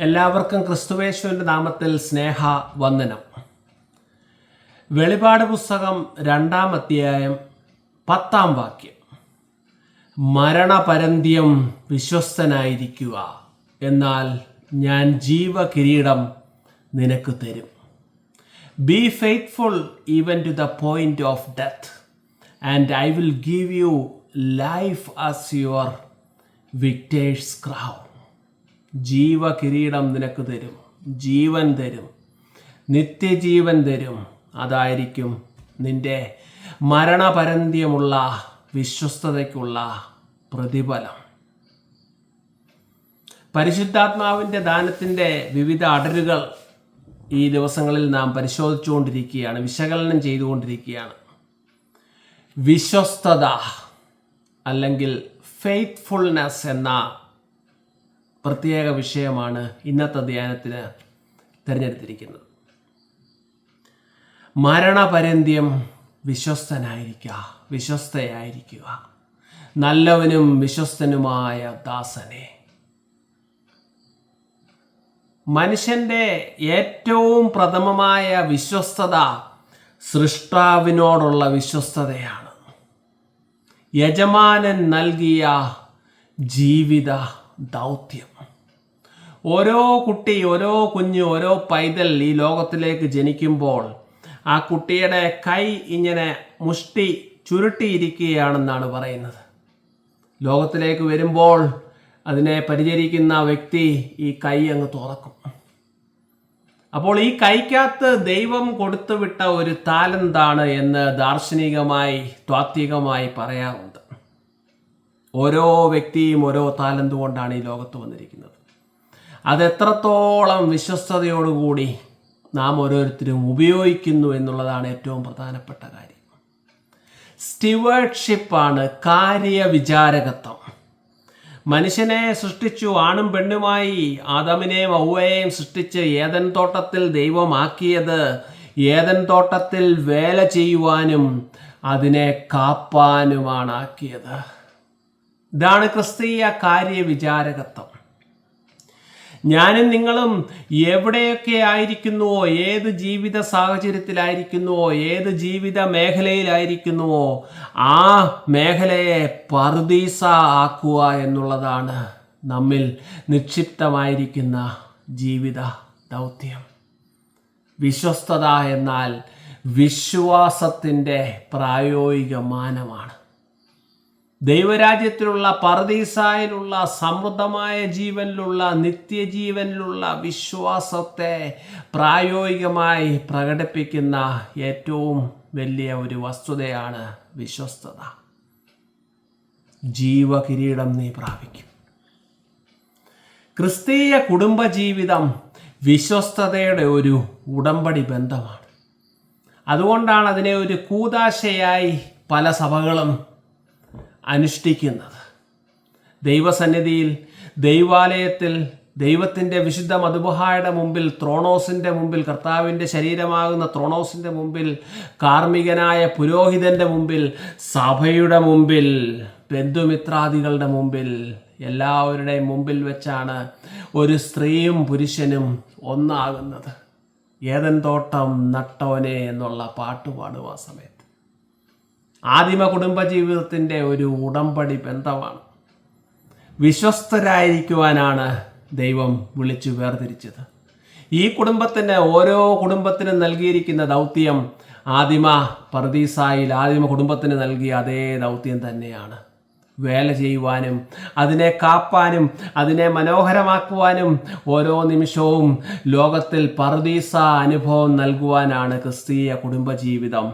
എല്ലാവർക്കും ക്രിസ്തുവേശുവിന്റെ നാമത്തിൽ സ്നേഹ വന്ദനം വെളിപാട് പുസ്തകം രണ്ടാം അധ്യായം പത്താം വാക്യം. മരണപരന്ത്യം വിശ്വസ്തനായിരിക്കുക എന്നാൽ ഞാൻ ജീവകിരീടം നിനക്ക് തരും. Be faithful even to the point of death and I will give you life as your victor's crown ജീവകിരീടം നിനക്ക് തരും. ജീവൻ തരും. നിത്യജീവൻ തരും. അതായിരിക്കും നിന്റെ മരണപരന്ത്യമുള്ള വിശ്വസ്തതയ്ക്കുള്ള പ്രതിഫലം. പരിശുദ്ധാത്മാവിന്റെ ദാനത്തിന്റെ വിവിധ അടരുകൾ ഈ ദിവസങ്ങളിൽ നാം പരിശോധിച്ചുകൊണ്ടിരിക്കുകയാണ് വിശകലനം ചെയ്തുകൊണ്ടിരിക്കുകയാണ്. വിശ്വസ്തത അല്ലെങ്കിൽ ഫെയ്ത്ത്ഫുൾനെസ് എന്ന പ്രത്യേക വിഷയമാണ് ഇന്നത്തെ ധ്യാനത്തിന് തിരഞ്ഞെടുത്തിരിക്കുന്നത്. മരണപര്യന്ത്യം വിശ്വസ്തനായിരിക്കുക വിശ്വസ്തയായിരിക്കുക. നല്ലവനും വിശ്വസ്തനുമായ ദാസനെ. മനുഷ്യന്റെ ഏറ്റവും പ്രഥമമായ വിശ്വസ്തത സൃഷ്ടാവിനോടുള്ള വിശ്വസ്തതയാണ്. യജമാനൻ നൽകിയ ജീവിത ദൗത്യം. ഓരോ കുട്ടി ഓരോ കുഞ്ഞ് ഓരോ പൈതൽ ഈ ലോകത്തിലേക്ക് ജനിക്കുമ്പോൾ ആ കുട്ടിയുടെ കൈ ഇങ്ങനെ മുഷ്ടി ചുരുട്ടിയിരിക്കുകയാണെന്നാണ് പറയുന്നത്. ലോകത്തിലേക്ക് വരുമ്പോൾ അതിനെ പരിചരിക്കുന്ന വ്യക്തി ഈ കൈ അങ്ങ് തുറക്കും. അപ്പോൾ ഈ കൈക്കകത്ത് ദൈവം കൊടുത്തുവിട്ട ഒരു താലന്താണ് എന്ന് ദാർശനികമായി താത്വികമായി പറയാറുണ്ട്. ഓരോ വ്യക്തിയും ഓരോ താലന്തുകൊണ്ടാണ് ഈ ലോകത്ത് വന്നിരിക്കുന്നത്? അത് എത്രത്തോളം വിശ്വസ്തയോടുകൂടി നാം ഓരോരുത്തരും ഉപയോഗിക്കുന്നു എന്നുള്ളതാണ് ഏറ്റവും പ്രധാനപ്പെട്ട കാര്യം. സ്റ്റിവേർഡ്ഷിപ്പാണ് കാര്യവിചാരകത്വം. മനുഷ്യനെ സൃഷ്ടിച്ചു ആണും പെണ്ണുമായി ആദമിനെയും ഔവയെയും സൃഷ്ടിച്ച് ഏതൻ തോട്ടത്തിൽ ദൈവമാക്കിയത് ഏതൻ തോട്ടത്തിൽ വേല ചെയ്യുവാനും അതിനെ കാപ്പാനുമാണ് ആക്കിയത് ഇതാണ് ക്രിസ്തീയ കാര്യവിചാരകത്വം. ഞാനും നിങ്ങളും എവിടെയൊക്കെ ആയിരിക്കുന്നുവോ ഏത് ജീവിത സാഹചര്യത്തിലായിരിക്കുന്നുവോ ഏത് ജീവിത മേഖലയിലായിരിക്കുന്നുവോ ആ മേഖലയെ പർദീസ ആക്കുക എന്നുള്ളതാണ് നമ്മിൽ നിക്ഷിപ്തമായിരിക്കുന്ന ജീവിത ദൗത്യം. വിശ്വസ്തത എന്നാൽ വിശ്വാസത്തിന്റെ പ്രായോഗിക മാനമാണ്. ദൈവരാജ്യത്തിലുള്ള പർദീസായിലുള്ള സമൃദ്ധമായ ജീവനിലുള്ള നിത്യജീവനിലുള്ള വിശ്വാസത്തെ പ്രായോഗികമായി പ്രകടിപ്പിക്കുന്ന ഏറ്റവും വലിയ ഒരു വസ്തുതയാണ് വിശ്വസ്തത. ജീവകിരീടം നീ പ്രാപിക്കും. ക്രിസ്തീയ കുടുംബജീവിതം വിശ്വസ്തതയുടെ ഒരു ഉടമ്പടി ബന്ധമാണ്. അതുകൊണ്ടാണ് അതിനെ ഒരു കൂതാശയായി പല സഭകളും അനുഷ്ഠിക്കുന്നത്. ദൈവസന്നിധിയിൽ ദൈവാലയത്തിൽ ദൈവത്തിന്റെ വിശുദ്ധ മധുബഹായുടെ മുമ്പിൽ ത്രോണോസിന്റെ മുമ്പിൽ കർത്താവിന്റെ ശരീരമാകുന്ന ത്രോണോസിന്റെ മുമ്പിൽ കാർമ്മികനായ പുരോഹിതന്റെ മുമ്പിൽ സഭയുടെ മുമ്പിൽ ബന്ധുമിത്രാദികളുടെ മുമ്പിൽ എല്ലാവരുടെയും മുമ്പിൽ വെച്ചാണ് ഒരു സ്ത്രീയും പുരുഷനും ഒന്നാകുന്നത്. ഏതൻ തോട്ടം നട്ടോനെ എന്നുള്ള പാട്ട് പാടുവാ സമയത്ത് ആദിമ കുടുംബ ജീവിതത്തിന്റെ ഒരു ഉടമ്പടി ബന്ധമാണ് വിശ്വസ്തരായിരിക്കുവാനാണ് ദൈവം വിളിച്ചു വേർതിരിച്ചത്. ഈ കുടുംബത്തിന് ഓരോ കുടുംബത്തിനും നൽകിയിരിക്കുന്ന ദൗത്യം ആദിമ പർദീസായിൽ ആദിമ കുടുംബത്തിന് നൽകിയ അതേ ദൗത്യം തന്നെയാണ്. വേല ചെയ്യുവാനും അതിനെ കാപ്പാനും അതിനെ മനോഹരമാക്കുവാനും ഓരോ നിമിഷവും ലോകത്തിൽ പർദീസ അനുഭവം നൽകുവാനാണ് ക്രിസ്തീയ കുടുംബജീവിതം.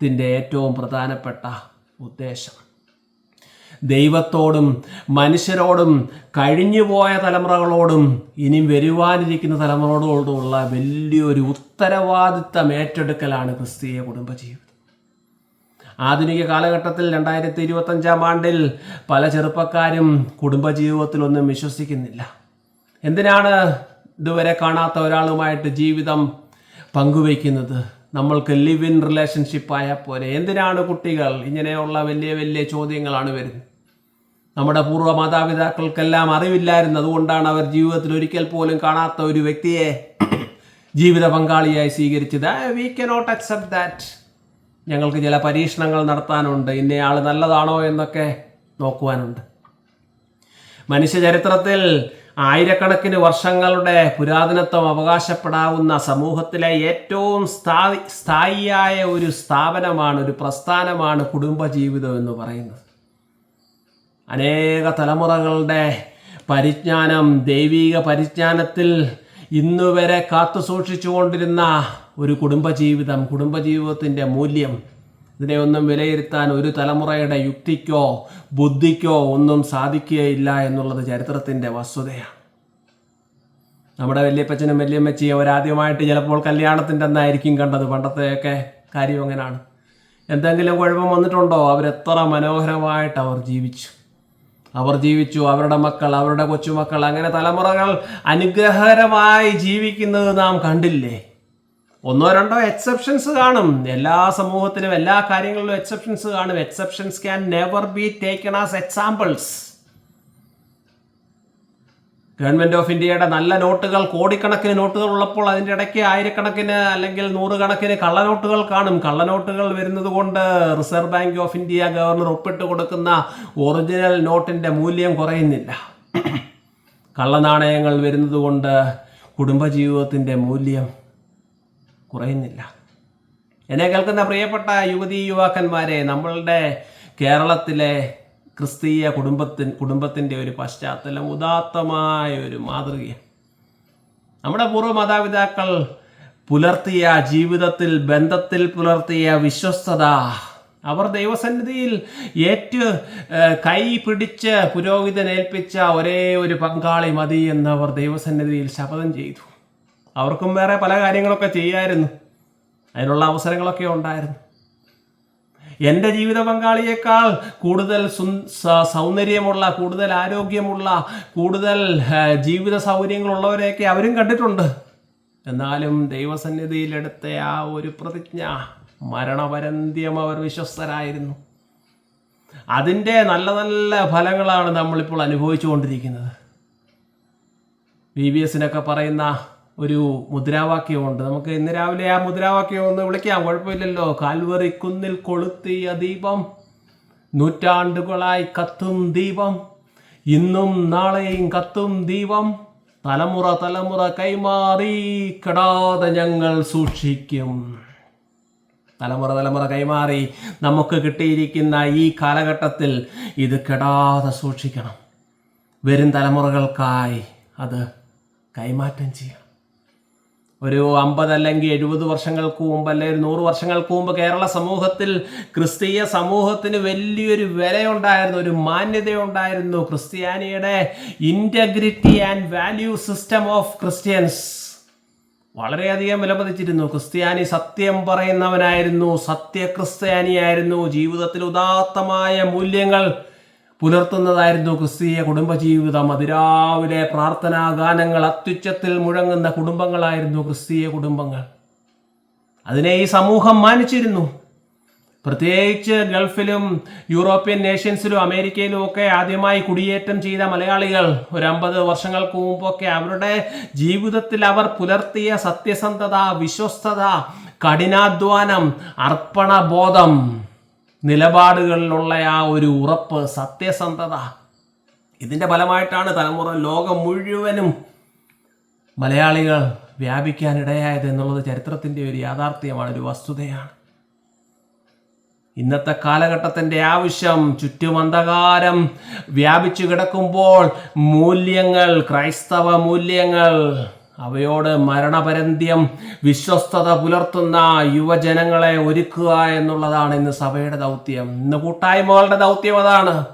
ത്തിന്റെ ഏറ്റവും പ്രധാനപ്പെട്ട ഉദ്ദേശം. ദൈവത്തോടും മനുഷ്യരോടും കഴിഞ്ഞുപോയ തലമുറകളോടും ഇനി വരുവാനിരിക്കുന്ന തലമുറകളോടുമുള്ള വലിയൊരു ഉത്തരവാദിത്തം ഏറ്റെടുക്കലാണ് ക്രിസ്തീയ കുടുംബജീവിതം. ആധുനിക കാലഘട്ടത്തിൽ രണ്ടായിരത്തി ഇരുപത്തഞ്ചാം ആണ്ടിൽ പല ചെറുപ്പക്കാരും കുടുംബജീവിതത്തിലൊന്നും വിശ്വസിക്കുന്നില്ല. എന്തിനാണ് ഇതുവരെ കാണാത്ത ഒരാളുമായിട്ട് ജീവിതം പങ്കുവയ്ക്കുന്നത്? നമ്മൾക്ക് ലിവ് ഇൻ റിലേഷൻഷിപ്പ് പോലെ എന്തിനാണ് കുട്ടികൾ ഇങ്ങനെയുള്ള വലിയ വലിയ ചോദ്യങ്ങളാണ് വരുന്നത്? നമ്മുടെ പൂർവ മാതാപിതാക്കൾക്കെല്ലാം അറിവില്ലായിരുന്നു അതുകൊണ്ടാണ് അവർ ജീവിതത്തിൽ ഒരിക്കൽ പോലും കാണാത്ത ഒരു വ്യക്തിയെ ജീവിത പങ്കാളിയായി സ്വീകരിച്ചത്. വി കനോട്ട് അക്സെപ്റ്റ് ദാറ്റ് ഞങ്ങൾക്ക് ചില പരീക്ഷണങ്ങൾ നടത്താനുണ്ട്. ഇന്നയാൾ നല്ലതാണോ എന്നൊക്കെ നോക്കുവാനുണ്ട്. മനുഷ്യ ചരിത്രത്തിൽ ആയിരക്കണക്കിന് വർഷങ്ങളുടെ പുരാതനത്വം അവകാശപ്പെടാവുന്ന സമൂഹത്തിലെ ഏറ്റവും സ്ഥായി സ്ഥായിയായ ഒരു സ്ഥാപനമാണ് ഒരു പ്രസ്ഥാനമാണ് കുടുംബജീവിതം എന്ന് പറയുന്നത്. അനേക തലമുറകളുടെ പരിജ്ഞാനം ദൈവീക പരിജ്ഞാനത്തിൽ ഇന്നുവരെ കാത്തു സൂക്ഷിച്ചുകൊണ്ടിരുന്ന ഒരു കുടുംബജീവിതം കുടുംബജീവിതത്തിന്റെ മൂല്യം ഇതിനെ ഒന്നും വിലയിരുത്താൻ ഒരു തലമുറയുടെ യുക്തിക്കോ ബുദ്ധിക്കോ ഒന്നും സാധിക്കുകയില്ല എന്നുള്ളത് ചരിത്രത്തിന്റെ വസ്തുതയാണ്. നമ്മുടെ വല്യപ്പച്ചനും വല്യമ്മച്ചിയും അവരാദ്യമായിട്ട് ചിലപ്പോൾ കല്യാണത്തിന്റെ അന്നായിരിക്കും കണ്ടത്. പണ്ടത്തെയൊക്കെ കാര്യം അങ്ങനെയാണ് എന്തെങ്കിലും കുഴപ്പം വന്നിട്ടുണ്ടോ? അവരെത്ര മനോഹരമായിട്ട് അവർ ജീവിച്ചു. അവർ ജീവിച്ചു. അവരുടെ മക്കൾ അവരുടെ കൊച്ചുമക്കൾ അങ്ങനെ തലമുറകൾ അനുഗ്രഹകരമായി ജീവിക്കുന്നത് നാം കണ്ടില്ലേ? ഒന്നോ രണ്ടോ എക്സെപ്ഷൻസ് കാണും. എല്ലാ സമൂഹത്തിലും എല്ലാ കാര്യങ്ങളിലും എക്സെപ്ഷൻസ് കാണും. Exceptions can never be taken as examples government of ഇന്ത്യയുടെ നല്ല നോട്ടുകൾ കോടിക്കണക്കിന് നോട്ടുകൾ ഉള്ളപ്പോൾ അതിന്റെ ഇടയ്ക്ക് ആയിരക്കണക്കിന് അല്ലെങ്കിൽ നൂറുകണക്കിന് കള്ളനോട്ടുകൾ കാണും. കള്ളനോട്ടുകൾ വരുന്നത് കൊണ്ട് reserve bank of India governor ഒപ്പിട്ട് കൊടുക്കുന്ന ഒറിജിനൽ നോട്ടിന്റെ മൂല്യം കുറയുന്നില്ല. കള്ളനാണയങ്ങൾ വരുന്നത് കൊണ്ട് കുടുംബജീവിതത്തിന്റെ മൂല്യം കുറയുന്നില്ല. എന്നെ കേൾക്കുന്ന പ്രിയപ്പെട്ട യുവതി യുവാക്കന്മാരെ നമ്മളുടെ കേരളത്തിലെ ക്രിസ്തീയ കുടുംബത്തിൻ കുടുംബത്തിന്റെ ഒരു പശ്ചാത്തലം ഉദാത്തമായ ഒരു മാതൃകയാണ്. നമ്മുടെ പൂർവ മാതാപിതാക്കൾ പുലർത്തിയ ജീവിതത്തിൽ ബന്ധത്തിൽ പുലർത്തിയ വിശ്വസ്തത അവർ ദൈവസന്നിധിയിൽ ഏറ്റു കൈ പിടിച്ച് പുരോഹിതനേൽപ്പിച്ച ഒരേ ഒരു പങ്കാളി മതി എന്നവർ ദൈവസന്നിധിയിൽ ശപഥം ചെയ്തു. അവർക്കും വേറെ പല കാര്യങ്ങളൊക്കെ ചെയ്യായിരുന്നു. അതിനുള്ള അവസരങ്ങളൊക്കെ ഉണ്ടായിരുന്നു. എന്റെ ജീവിത പങ്കാളിയേക്കാൾ കൂടുതൽ സൗന്ദര്യമുള്ള കൂടുതൽ ആരോഗ്യമുള്ള കൂടുതൽ ജീവിത സൗകര്യങ്ങളുള്ളവരെയൊക്കെ അവരും കണ്ടിട്ടുണ്ട്. എന്നാലും ദൈവസന്നിധിയിലെടുത്ത ആ ഒരു പ്രതിജ്ഞ മരണപരന്ത്യം അവർ വിശ്വസ്തരായിരുന്നു. അതിന്റെ നല്ല നല്ല ഫലങ്ങളാണ് നമ്മളിപ്പോൾ അനുഭവിച്ചുകൊണ്ടിരിക്കുന്നത്. ബി ബി എസിനൊക്കെ പറയുന്ന ഒരു മുദ്രാവാക്യമുണ്ട്. നമുക്ക് ഇന്ന് രാവിലെ ആ മുദ്രാവാക്യം ഒന്ന് വിളിക്കാം. കുഴപ്പമില്ലല്ലോ. കാൽവറി കുന്നിൽ കൊളുത്തിയ ദീപം നൂറ്റാണ്ടുകളായി കത്തും ദീപം ഇന്നും നാളെയും കത്തും ദീപം. തലമുറ തലമുറ കൈമാറി കെടാതെ ഞങ്ങൾ സൂക്ഷിക്കും. തലമുറ തലമുറ കൈമാറി നമുക്ക് കിട്ടിയിരിക്കുന്ന ഈ കാലഘട്ടത്തിൽ ഇത് കെടാതെ സൂക്ഷിക്കണം. വരും തലമുറകൾക്കായി അത് കൈമാറ്റം ചെയ്യണം. ഒരു അമ്പത് അല്ലെങ്കിൽ എഴുപത് വർഷങ്ങൾക്ക് മുമ്പ് അല്ലെങ്കിൽ ഒരു നൂറ് വർഷങ്ങൾക്ക് മുമ്പ് കേരള സമൂഹത്തിൽ ക്രിസ്തീയ സമൂഹത്തിന് വലിയൊരു വിലയുണ്ടായിരുന്നു ഒരു മാന്യതയുണ്ടായിരുന്നു. ക്രിസ്ത്യാനിയുടെ integrity and value system of Christians വളരെയധികം വിലമതിച്ചിരുന്നു. ക്രിസ്ത്യാനി സത്യം പറയുന്നവനായിരുന്നു സത്യക്രിസ്ത്യാനിയായിരുന്നു. ജീവിതത്തിൽ ഉദാത്തമായ മൂല്യങ്ങൾ പുലർത്തുന്നതായിരുന്നു ക്രിസ്തീയ കുടുംബജീവിതം. അതിരാവിലെ പ്രാർത്ഥനാ ഗാനങ്ങൾ അത്യുച്ചത്തിൽ മുഴങ്ങുന്ന കുടുംബങ്ങളായിരുന്നു ക്രിസ്തീയ കുടുംബങ്ങൾ. അതിനെ ഈ സമൂഹം മാനിച്ചിരുന്നു. പ്രത്യേകിച്ച് ഗൾഫിലും യൂറോപ്യൻ നേഷൻസിലും അമേരിക്കയിലും ഒക്കെ ആദ്യമായി കുടിയേറ്റം ചെയ്ത മലയാളികൾ ഒരു അമ്പത് വർഷങ്ങൾക്ക് മുമ്പൊക്കെ അവരുടെ ജീവിതത്തിൽ അവർ പുലർത്തിയ സത്യസന്ധത വിശ്വസ്തത കഠിനാധ്വാനം അർപ്പണബോധം നിലപാടുകളിലുള്ള ആ ഒരു ഉറപ്പ് സത്യസന്ധത ഇതിന്റെ ഫലമായിട്ടാണ് തലമുറ ലോകം മുഴുവനും മലയാളികൾ വ്യാപിക്കാനിടയായത് എന്നുള്ളത് ചരിത്രത്തിന്റെ ഒരു യാഥാർത്ഥ്യമാണ് ഒരു വസ്തുതയാണ്. ഇന്നത്തെ കാലഘട്ടത്തിന്റെ ആവശ്യം ചുറ്റും അന്ധകാരം വ്യാപിച്ചു കിടക്കുമ്പോൾ മൂല്യങ്ങൾ ക്രൈസ്തവ മൂല്യങ്ങൾ അവയോട് മരണപര്യന്തം വിശ്വസ്തത പുലർത്തുന്ന യുവജനങ്ങളെ ഒരുക്കുക എന്നുള്ളതാണ് ഇന്ന് സഭയുടെ ദൗത്യം. ഇന്ന് കൂട്ടായ്മകളുടെ ദൗത്യം അതാണ്.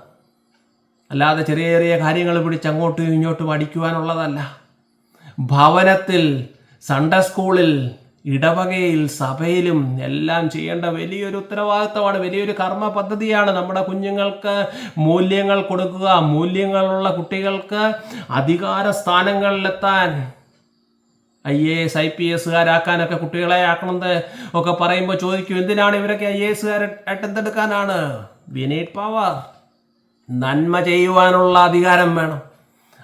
അല്ലാതെ ചെറിയ ചെറിയ കാര്യങ്ങൾ പിടിച്ച് അങ്ങോട്ടും ഇങ്ങോട്ടും അടിക്കുവാനുള്ളതല്ല. ഭവനത്തിൽ സൺഡേ സ്കൂളിൽ ഇടവകയിൽ സഭയിലും എല്ലാം ചെയ്യേണ്ട വലിയൊരു ഉത്തരവാദിത്തമാണ് വലിയൊരു കർമ്മ പദ്ധതിയാണ് നമ്മുടെ കുഞ്ഞുങ്ങൾക്ക് മൂല്യങ്ങൾ കൊടുക്കുക. മൂല്യങ്ങളുള്ള കുട്ടികൾക്ക് അധികാര സ്ഥാനങ്ങളിലെത്താൻ I A S I P എസ്സുകാരാക്കാനൊക്കെ കുട്ടികളെ ആക്കണമെന്ന് ഒക്കെ പറയുമ്പോൾ ചോദിക്കും എന്തിനാണ് ഇവരൊക്കെ ഐ എ എസുകാരായിട്ട് എന്തെടുക്കാനാണ് വി നീഡ് പവർ. നന്മ ചെയ്യുവാനുള്ള അധികാരം വേണം.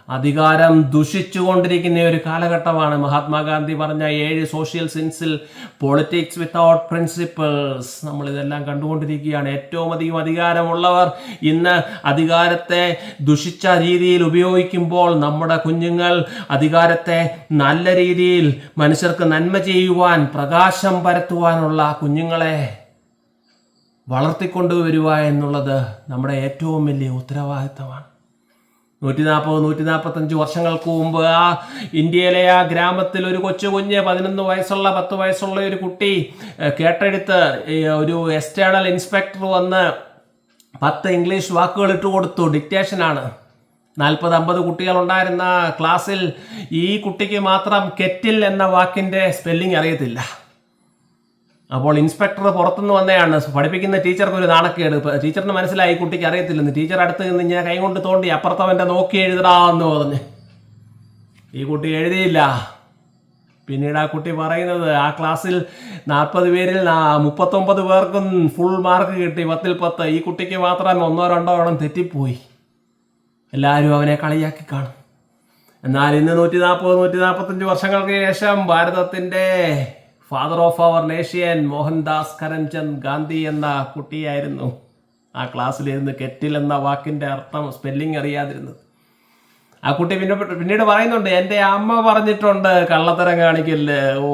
അധികാരം ദുഷിച്ചുകൊണ്ടിരിക്കുന്ന ഒരു കാലഘട്ടമാണ് മഹാത്മാഗാന്ധി പറഞ്ഞ ഏഴ് സോഷ്യൽ സിൻസിൽ പൊളിറ്റിക്സ് വിത്തൗട്ട് പ്രിൻസിപ്പിൾസ് നമ്മളിതെല്ലാം കണ്ടുകൊണ്ടിരിക്കുകയാണ്. ഏറ്റവും അധികം അധികാരമുള്ളവർ ഇന്ന് അധികാരത്തെ ദുഷിച്ച രീതിയിൽ ഉപയോഗിക്കുമ്പോൾ നമ്മുടെ കുഞ്ഞുങ്ങൾ അധികാരത്തെ നല്ല രീതിയിൽ മനുഷ്യർക്ക് നന്മ ചെയ്യുവാൻ പ്രകാശം പരത്തുവാനുള്ള കുഞ്ഞുങ്ങളെ വളർത്തിക്കൊണ്ടുവരിക എന്നുള്ളത് നമ്മുടെ ഏറ്റവും വലിയ ഉത്തരവാദിത്തമാണ്. നൂറ്റി നാൽപ്പത് നൂറ്റി നാൽപ്പത്തഞ്ച് വർഷങ്ങൾക്ക് മുമ്പ് ആ ഇന്ത്യയിലെ ആ ഗ്രാമത്തിൽ ഒരു കൊച്ചു കുഞ്ഞ് പതിനൊന്ന് വയസ്സുള്ള പത്ത് വയസ്സുള്ള ഒരു കുട്ടി കേട്ടെടുത്ത് ഒരു എക്സ്റ്റേണൽ ഇൻസ്പെക്ടർ വന്ന് പത്ത് ഇംഗ്ലീഷ് വാക്കുകൾ ഇട്ട് കൊടുത്തു. ഡിക്റ്റേഷനാണ് നാൽപ്പത് അമ്പത് കുട്ടികളുണ്ടായിരുന്ന ക്ലാസ്സിൽ ഈ കുട്ടിക്ക് മാത്രം കെറ്റിൽ എന്ന വാക്കിന്റെ സ്പെല്ലിംഗ് അറിയത്തില്ല. അപ്പോൾ ഇൻസ്പെക്ടർ പുറത്തുനിന്ന് വന്നതാണ് പഠിപ്പിക്കുന്ന ടീച്ചർക്ക് ഒരു നാണക്കേട്. ടീച്ചറിന് മനസ്സിലായി കുട്ടിക്ക് അറിയത്തില്ലെന്ന്. ടീച്ചർ അടുത്ത് നിന്ന് ഞാൻ കൈ കൊണ്ട് തോണ്ടി അപ്പുറത്തവന്റെ നോക്കി എഴുതടാന്ന് പറഞ്ഞ്. ഈ കുട്ടി എഴുതിയില്ല. പിന്നീട് ആ കുട്ടി പറയുന്നത് ആ ക്ലാസ്സിൽ നാൽപ്പത് പേരിൽ മുപ്പത്തൊമ്പത് പേർക്കും ഫുൾ മാർക്ക് കിട്ടി. പത്തിൽ പത്ത്. ഈ കുട്ടിക്ക് മാത്രം ഒന്നോ രണ്ടോ എണ്ണം തെറ്റിപ്പോയി. എല്ലാവരും അവനെ കളിയാക്കി കാണും. എന്നാൽ ഇന്ന് നൂറ്റി നാൽപ്പത് നൂറ്റി നാൽപ്പത്തഞ്ച് വർഷങ്ങൾക്ക് ശേഷം ഭാരതത്തിന്റെ father of our nation Mohandas Karamchand Gandhi എന്ന കുട്ടിയായിരുന്നു. ആ ക്ലാസ്സിലിരുന്ന് കെറ്റിൽ എന്ന വാക്കിന്റെ അർത്ഥം സ്പെല്ലിംഗ് അറിയാതിരുന്നത്. ആ കുട്ടി പിന്നെ പിന്നീട് പറയുന്നുണ്ട് എന്റെ അമ്മ പറഞ്ഞിട്ടുണ്ട് കള്ളത്തരം കാണിക്കല്ലേ ഓ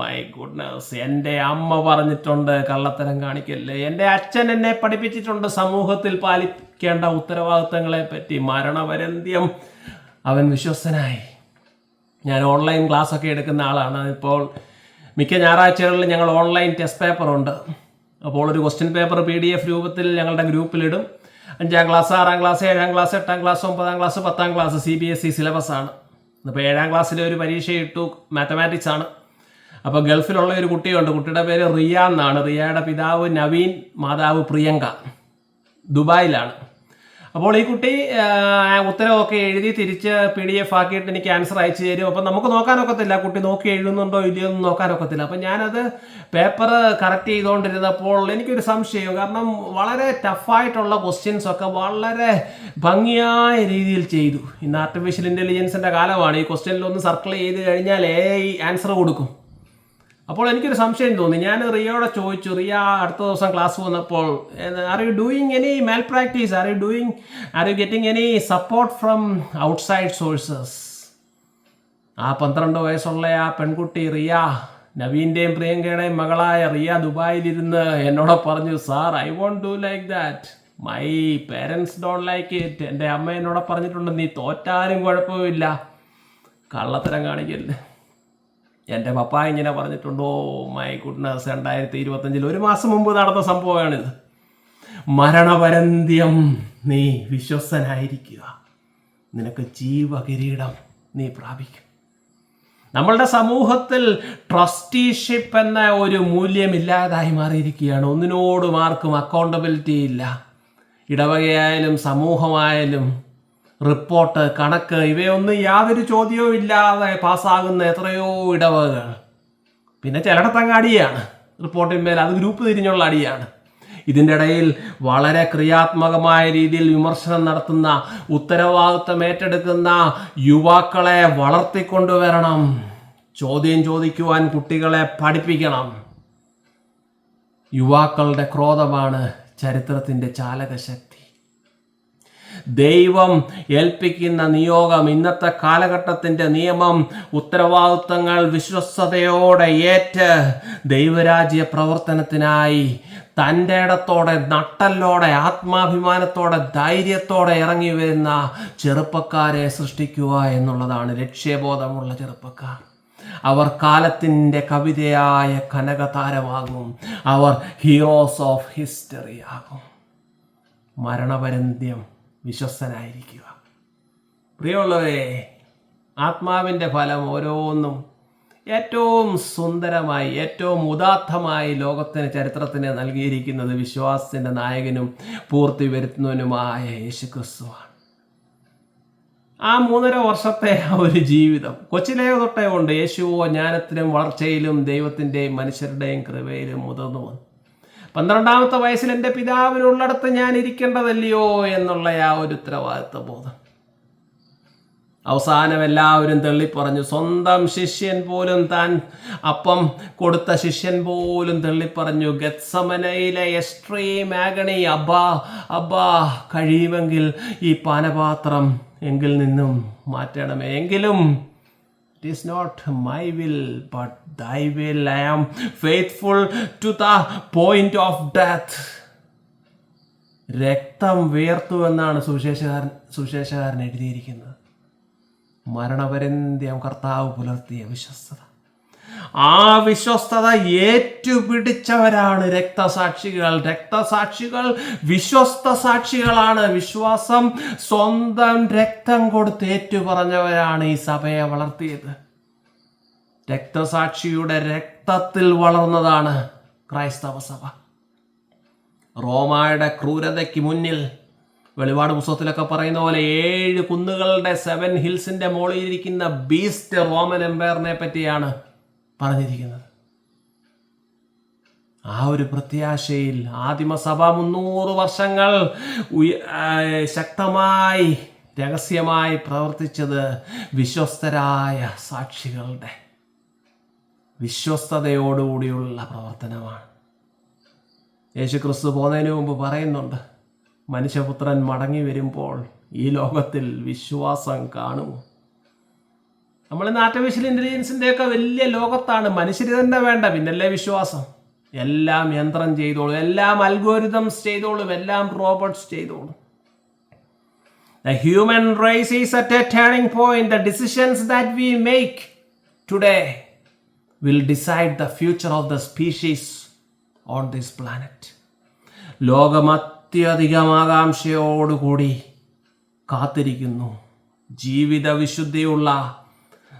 മൈ ഗുഡ്നസ് എന്റെ അമ്മ പറഞ്ഞിട്ടുണ്ട് കള്ളത്തരം കാണിക്കല്ലേ എന്റെ അച്ഛൻ എന്നെ പഠിപ്പിച്ചിട്ടുണ്ട് സമൂഹത്തിൽ പാലിക്കേണ്ട ഉത്തരവാദിത്തങ്ങളെ പറ്റി. മരണപര്യന്തം അവൻ വിശ്വസ്തനായി. ഞാൻ ഓൺലൈൻ ക്ലാസ് ഒക്കെ എടുക്കുന്ന ആളാണ്. ഇപ്പോൾ മിക്ക ഞായറാഴ്ചകളിലും ഞങ്ങൾ ഓൺലൈൻ ടെസ്റ്റ് പേപ്പർ ഉണ്ട് അപ്പോൾ ഒരു question paper P D F രൂപത്തിൽ ഞങ്ങളുടെ ഗ്രൂപ്പിലിടും. അഞ്ചാം ക്ലാസ് ആറാം ക്ലാസ് ഏഴാം ക്ലാസ് എട്ടാം ക്ലാസ് ഒമ്പതാം ക്ലാസ് പത്താം class C B S E syllabus ആണ്. ഇപ്പോൾ ഏഴാം ക്ലാസ്സിലെ ഒരു പരീക്ഷ ഇട്ടു മാത്തമാറ്റിക്സ് ആണ്. അപ്പോൾ ഗൾഫിലുള്ള ഒരു കുട്ടിയുണ്ട്. കുട്ടിയുടെ പേര് റിയ എന്നാണ്. റിയയുടെ പിതാവ് നവീൻ മാതാവ് പ്രിയങ്ക. ദുബായിലാണ്. അപ്പോൾ ഈ കുട്ടി ഉത്തരവൊക്കെ എഴുതി തിരിച്ച് പി ഡി എഫ് ആക്കിയിട്ട് എനിക്ക് ആൻസർ അയച്ചു തരും. അപ്പം നമുക്ക് നോക്കാനൊക്കത്തില്ല കുട്ടി നോക്കി എഴുതുന്നുണ്ടോ ഇല്ലയോ എന്ന് നോക്കാനൊക്കത്തില്ല അപ്പം ഞാനത് പേപ്പർ കറക്റ്റ് ചെയ്തുകൊണ്ടിരുന്നപ്പോൾ എനിക്കൊരു സംശയം. കാരണം വളരെ ടഫായിട്ടുള്ള ക്വസ്റ്റ്യൻസ് ഒക്കെ വളരെ ഭംഗിയായ രീതിയിൽ ചെയ്തു. ഇന്ന് ആർട്ടിഫിഷ്യൽ ഇന്റലിജൻസിന്റെ കാലമാണ്. ഈ ക്വസ്റ്റ്യനിലൊന്ന് സർക്കിൾ ചെയ്ത് കഴിഞ്ഞാൽ എ ആൻസർ കൊടുക്കും. അപ്പോൾ എനിക്കൊരു സംശയം തോന്നി. ഞാൻ റിയോടെ ചോദിച്ചു റിയ അടുത്ത ദിവസം ക്ലാസ് വന്നപ്പോൾ are you doing any malpractice are you doing are you getting any support from outside sources ആ പന്ത്രണ്ട് വയസ്സുള്ള ആ പെൺകുട്ടി റിയ നവീന്റെയും പ്രിയങ്കയുടെയും മകളായ റിയ ദുബായിലിരുന്ന് എന്നോട് പറഞ്ഞു sir I won't do like that my parents don't like it എന്റെ അമ്മ എന്നോട് പറഞ്ഞിട്ടുണ്ട് നീ തോറ്റാലും കുഴപ്പമില്ല. കള്ളത്തരം കാണിക്കല്ലേ എന്റെ പപ്പ ഇങ്ങനെ പറഞ്ഞിട്ടുണ്ടോ? മൈ ഗുഡ്നസ് രണ്ടായിരത്തി ഇരുപത്തഞ്ചിൽ ഒരു മാസം മുമ്പ് നടന്ന സംഭവമാണിത്. മരണപരന്ത്യം നീ വിശ്വസനായിരിക്കുക നിനക്ക് ജീവകിരീടം നീ പ്രാപിക്കും. നമ്മളുടെ സമൂഹത്തിൽ ട്രസ്റ്റീഷിപ്പ് എന്ന ഒരു മൂല്യമില്ലാതായി മാറിയിരിക്കുകയാണ്. ഒന്നിനോടും ആർക്കും അക്കൗണ്ടബിലിറ്റി ഇല്ല. ഇടവകയായാലും സമൂഹമായാലും റിപ്പോർട്ട് കണക്ക് ഇവയൊന്നും യാതൊരു ചോദ്യവും ഇല്ലാതെ പാസ്സാകുന്ന എത്രയോ ഇടവകൾ. പിന്നെ ചിലയിടത്തങ്ങ് അടിയാണ്. റിപ്പോർട്ടിന്മേൽ അത് ഗ്രൂപ്പ് തിരിഞ്ഞുള്ള അടിയാണ്. ഇതിന്റെ ഇടയിൽ വളരെ ക്രിയാത്മകമായ രീതിയിൽ വിമർശനം നടത്തുന്ന ഉത്തരവാദിത്വം ഏറ്റെടുക്കുന്ന യുവാക്കളെ വളർത്തിക്കൊണ്ടുവരണം. ചോദ്യം ചോദിക്കുവാൻ കുട്ടികളെ പഠിപ്പിക്കണം. യുവാക്കളുടെ ക്രോധമാണ് ചരിത്രത്തിന്റെ ചാലകശക്തി. ദൈവം ഏൽപ്പിക്കുന്ന നിയോഗം ഇന്നത്തെ കാലഘട്ടത്തിന്റെ നിയമം ഉത്തരവാദിത്തങ്ങൾ വിശ്വസ്തയോടെ ഏറ്റ് ദൈവരാജ്യ പ്രവർത്തനത്തിനായി തന്റെ ഇടത്തോടെ നട്ടല്ലോടെ ആത്മാഭിമാനത്തോടെ ധൈര്യത്തോടെ ഇറങ്ങി വരുന്ന ചെറുപ്പക്കാരെ സൃഷ്ടിക്കുക എന്നുള്ളതാണ് ലക്ഷ്യബോധമുള്ള ചെറുപ്പക്കാർ. അവർ കാലത്തിന്റെ കവിതയായ കനകതാരമാകും. അവർ ഹീറോസ് ഓഫ് ഹിസ്റ്ററി ആകും. മരണപര്യന്തം വിശ്വസ്തനായിരിക്കുക. പ്രിയമുള്ളവരെ ആത്മാവിന്റെ ഫലം ഓരോന്നും ഏറ്റവും സുന്ദരമായി ഏറ്റവും ഉദാത്തമായി ലോകത്തിന് ചരിത്രത്തിന് നൽകിയിരിക്കുന്നത് വിശ്വാസത്തിന്റെ നായകനും പൂർത്തി വരുത്തുന്നവനുമായ യേശുക്രിസ്തുവാണ്. ആ മൂന്നര വർഷത്തെ ഒരു ജീവിതം കൊച്ചിലേ തൊട്ടേ കൊണ്ട് യേശുവോ ജ്ഞാനത്തിലും വളർച്ചയിലും ദൈവത്തിന്റെയും മനുഷ്യരുടെയും കൃപയിലും മുതിർന്നു വന്നു. പന്ത്രണ്ടാമത്തെ വയസ്സിൽ എന്റെ പിതാവിനുള്ളിടത്ത് ഞാൻ ഇരിക്കേണ്ടതല്ലയോ എന്നുള്ള ആ ഒരു ഉത്തരവാദിത്വ ബോധം. അവസാനം എല്ലാവരും തള്ളിപ്പറഞ്ഞു സ്വന്തം ശിഷ്യൻ പോലും താൻ അപ്പം കൊടുത്ത ശിഷ്യൻ പോലും തള്ളിപ്പറഞ്ഞു ഗത്സമനയിലെ എക്സ്ട്രീം ആഗണി അബ്ബാ അബ്ബാ കഴിയുമെങ്കിൽ ഈ പാനപാത്രം എങ്കിൽ നിന്നും മാറ്റണമേ എങ്കിലും it is not my will, but thy will. I am faithful to the point of death. രക്തം വേർത്തു എന്നാണ് സുവിശേഷകാരൻ സുവിശേഷകാരൻ എഴുതിയിരിക്കുന്നത് മരണപര്യന്തം കർത്താവ് പുലർത്തിയ വിശ്വസ്തത ആ വിശ്വസ്തത ഏറ്റുപിടിച്ചവരാണ് രക്തസാക്ഷികൾ. രക്തസാക്ഷികൾ വിശ്വസ്ത സാക്ഷികളാണ്. വിശ്വാസം സ്വന്തം രക്തം കൊടുത്ത് ഏറ്റുപറഞ്ഞവരാണ് ഈ സഭയെ വളർത്തിയത്. രക്തസാക്ഷിയുടെ രക്തത്തിൽ വളർന്നതാണ് ക്രൈസ്തവ സഭ. റോമായുടെ ക്രൂരതയ്ക്ക് മുന്നിൽ വെളിപാട് പുസ്തകത്തിലൊക്കെ പറയുന്ന പോലെ ഏഴ് കുന്നുകളുടെ സെവൻ ഹിൽസിന്റെ മുകളിൽ ഇരിക്കുന്ന ബീസ്റ്റ് റോമൻ എംപയറിനെ പറ്റിയാണ് പറഞ്ഞിരിക്കുന്നത്. ആ ഒരു പ്രത്യാശയിൽ ആദിമസഭ മുന്നൂറ് വർഷങ്ങൾ ശക്തമായി രഹസ്യമായി പ്രവർത്തിച്ചത് വിശ്വസ്തരായ സാക്ഷികളുടെ വിശ്വസ്തതയോടുകൂടിയുള്ള പ്രവർത്തനമാണ്. യേശുക്രിസ്തു പോകുന്നതിന് മുമ്പ് പറയുന്നുണ്ട് മനുഷ്യപുത്രൻ മടങ്ങി വരുമ്പോൾ ഈ ലോകത്തിൽ വിശ്വാസം കാണുമോ? നമ്മൾ ഇന്ന് ആർട്ടിഫിഷ്യൽ ഇന്റലിജൻസിന്റെ ഒക്കെ വലിയ ലോകത്താണ്. മനുഷ്യർ തന്നെ വേണ്ട പിന്നല്ലേ വിശ്വാസം. എല്ലാം യന്ത്രം ചെയ്തോളും എല്ലാം അൽഗോരിതംസ് ചെയ്തോളും എല്ലാം റോബോട്ട്സ് ചെയ്തോളും. The human race is at a turning point. The decisions that we make today will decide the future of the species on this planet ലോകം അത്യധികം ആകാംക്ഷയോടുകൂടി കാത്തിരിക്കുന്നു. ജീവിത വിശുദ്ധിയുള്ള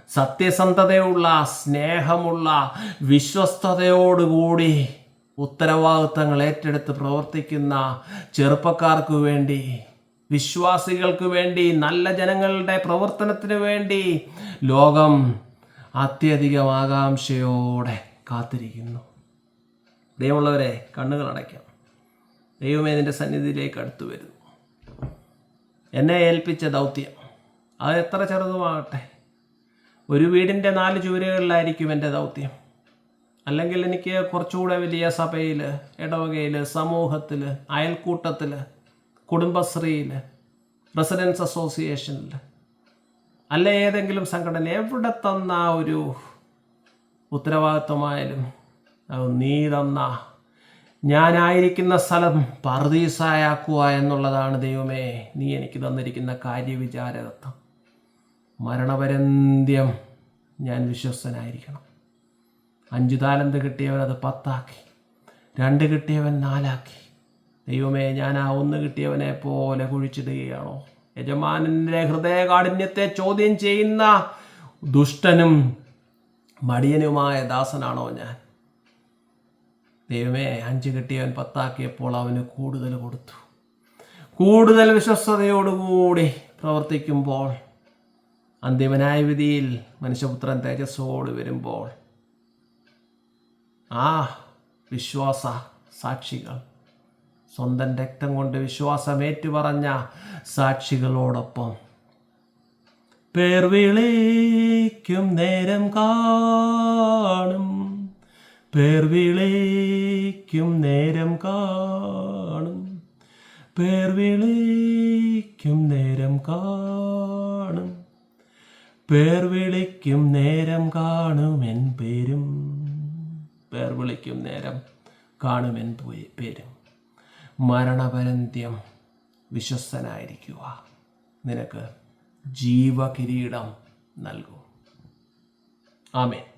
സത്യസന്ധതയുള്ള സ്നേഹമുള്ള വിശ്വസ്തയോടുകൂടി ഉത്തരവാദിത്തങ്ങൾ ഏറ്റെടുത്ത് പ്രവർത്തിക്കുന്ന ചെറുപ്പക്കാർക്ക് വേണ്ടി വിശ്വാസികൾക്ക് വേണ്ടി നല്ല ജനങ്ങളുടെ പ്രവർത്തനത്തിന് വേണ്ടി ലോകം അത്യധികം ആകാംക്ഷയോടെ കാത്തിരിക്കുന്നു. ദൈവമുള്ളവരെ കണ്ണുകൾ അടയ്ക്കാം. ദൈവമേ നിന്റെ സന്നിധിയിലേക്ക് അടുത്തു വരുന്നു. എന്നെ ഏൽപ്പിച്ച ദൗത്യം അത് എത്ര ചെറുതുമാകട്ടെ. ഒരു വീടിന്റെ നാല് ചുവരുകളിലായിരിക്കും എന്റെ ദൗത്യം. അല്ലെങ്കിൽ എനിക്ക് കുറച്ചുകൂടെ വലിയ സഭയിൽ ഇടവകയിൽ സമൂഹത്തിൽ അയൽക്കൂട്ടത്തിൽ കുടുംബശ്രീയിൽ റെസിഡൻസ് അസോസിയേഷനിൽ അല്ല ഏതെങ്കിലും സംഘടന എവിടെ തന്ന ഒരു ഉത്തരവാദിത്വമായാലും നീ തന്ന. ഞാനായിരിക്കുന്ന സ്ഥലം പർദീസായാക്കുക എന്നുള്ളതാണ് ദൈവമേ നീ എനിക്ക് തന്നിരിക്കുന്ന കാര്യവിചാരതത്വം. മരണപര്യന്ത്യം ഞാൻ വിശ്വസ്തനായിരിക്കണം. അഞ്ച് താലന്ത് കിട്ടിയവൻ അത് പത്താക്കി രണ്ട് കിട്ടിയവൻ നാലാക്കി. ദൈവമേ ഞാൻ ആ ഒന്ന് കിട്ടിയവനെ പോലെ കുഴിച്ചിടുകയാണോ? യജമാനന്റെ ഹൃദയകാഠിന്യത്തെ ചോദ്യം ചെയ്യുന്ന ദുഷ്ടനും മടിയനുമായ ദാസനാണോ ഞാൻ? ദൈവമേ അഞ്ച് കിട്ടിയവൻ പത്താക്കിയപ്പോൾ അവന് കൂടുതൽ കൊടുത്തു. കൂടുതൽ വിശ്വസ്തയോടുകൂടി പ്രവർത്തിക്കുമ്പോൾ അന്തിമനായ വിധിയിൽ മനുഷ്യപുത്രൻ തേജസ്സോട് വരുമ്പോൾ ആ വിശ്വാസ സാക്ഷികൾ സ്വന്തം രക്തം കൊണ്ട് വിശ്വാസം ഏറ്റുപറഞ്ഞ സാക്ഷികളോടൊപ്പം പേർ വിളിക്കും നേരം കാണും. പേർ വിളിക്കും നേരം കാണും. പേർ വിളിക്കും നേരം കാണും. പേർ വിളിക്കും നേരം കാണും എൻ പേരും. പേർ വിളിക്കും നേരം കാണും എൻ പേരും. മരണപരന്ത്യം വിശ്വസ്തനായിരിക്കുക. നിനക്ക് ജീവകിരീടം നൽകും. ആമേൻ.